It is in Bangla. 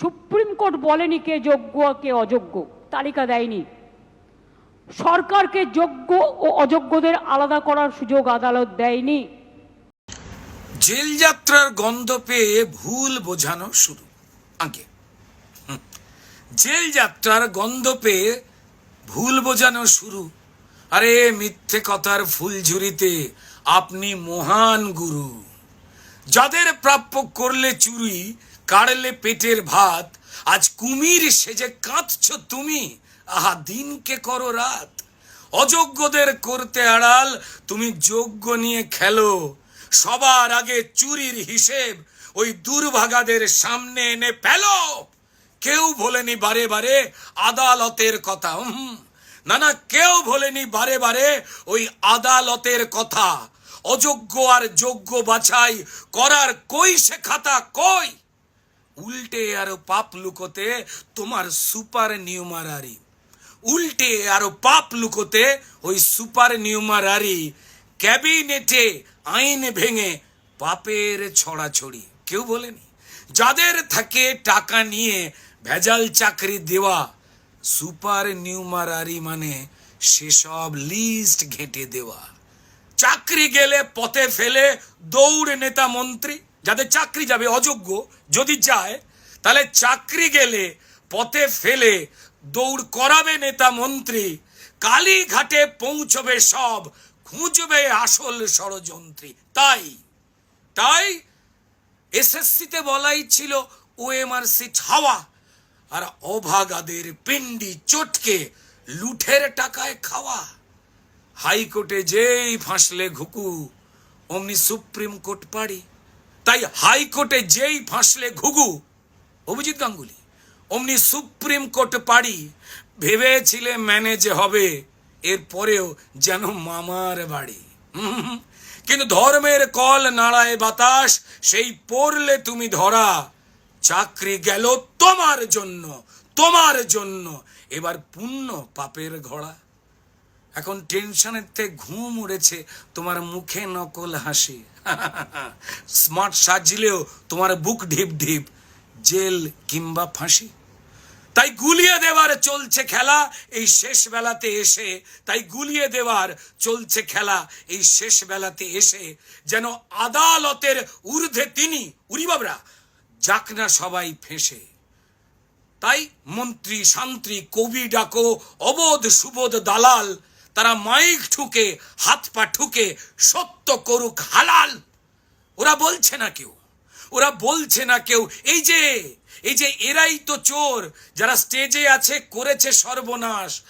সুপ্রিম কোর্ট বলেনি কে যোগ্য কে অযোগ্য, তালিকা দেয়নি। সরকারকে যোগ্য ও অযোগ্যদের আলাদা করার সুযোগ আদালত দেয়নি। জেল যাত্রার গন্ধ পেয়ে ভুল বোঝানো শুরু। আগে। জেল যাত্রার গন্ধ পেয়ে ভুল বোঝানো শুরু। আরে মিথ্যে কথার ফুলঝুরিতে আপনি মহান গুরু। যাদের প্রাপ্য করলে চুরি, কাড়লে পেটের ভাত, আজ কুমির সেজে কাঁদছ তুমি, আহা, দিনকে করো রাত। অযোগ্যদের করতে আড়াল, তুমি যোগ্য নিয়ে খেলো। সবার আগে চুরির হিসেব, ওই দুর্ভাগাদের সামনে এনে ফেলো। কেউ ভোলেনি বারে বারে আদালতের কথা না না, কেউ ভোলেনি বারে বারে ওই আদালতের কথা। অযোগ্য আর যোগ্য বাছাই করার কই সে খাতা কই? উল্টে আরও পাপ লুকোতে তোমার সুপার নিউমারারি। উল্টে আরও পাপ লুকোতে ওই সুপার নিউমারারি। ক্যাবিনেটে আইন ভেঙে পাপের ছড়াছড়ি। কেউ বলেনি? যাদের থাকে টাকা নিয়ে ভেজাল চাকরি দেওয়া, সুপার নিউমারারি মানে সেসব লিস্ট ঘেঁটে দেওয়া। চাকরি গেলে পথে ফেলে দৌড় নেতা মন্ত্রী, যাদের চাকরি যাবে অযোগ্য, যদি যায়, তাহলে চাকরি গেলে পথে ফেলে দৌড় করাবে নেতা মন্ত্রী, কালীঘাটে পৌঁছবে সব, খুঁজবে আসল ষড়যন্ত্রী। তাই তাই এসএসসিতে বলাই ছিল ওএমআর সিট হাওয়া আর অভাগাদের পিন্ডি চটকে লুঠের টাকায় খাওয়া। হাইকোর্টে যেই ফাঁসলে ঘুকু, অমনি সুপ্রিম কোর্ট পাড়ি। তাই হাইকোর্টে যেই ফাঁসলে ঘুঘু অভিজিৎ গাঙ্গুলি, অমনি সুপ্রিম কোর্ট পাড়ি। ভেবেছিলে ম্যানেজ হবে এরপরেও যেন মামার বাড়ি। কিন্তু ধর্মের কল নাড়ায় বাতাস, সেই পড়লে তুমি ধরা। চাকরি গেল তোমার জন্য তোমার জন্য, এবার পুণ্য পাপের ঘোড়া। এখন টেনশনের থেকে ঘুম উড়েছে তোমার মুখে নকল হাসি। স্মার্ট সাজলেও তোমার বুক ঢিপ ঢিপ, জেল কিংবা ফাঁসি। তাই গুলিয়ে দেওয়ার চলছে খেলা, এই শেষ বেলাতে এসে, তাই গুলিয়ে দেওয়ার চলছে খেলা, এই শেষ বেলাতে এসে, যেন আদালতের ঊর্ধ্বে তিনি উরিবাবরা যাক না সবাই ফেঁসে। তাই মন্ত্রী শান্ত্রী কবি ডাকো অবোধ সুবোধ দালাল তারা মাইক ঠুকে, হাত পা ঠুকে সত্য করুক হালাল। ওরা বলছে না কেউ। ওরা বলছে না কেউ। এই যে এই যে এরাই তো চোর, যারা স্টেজে আছে, করেছে সর্বনাশ।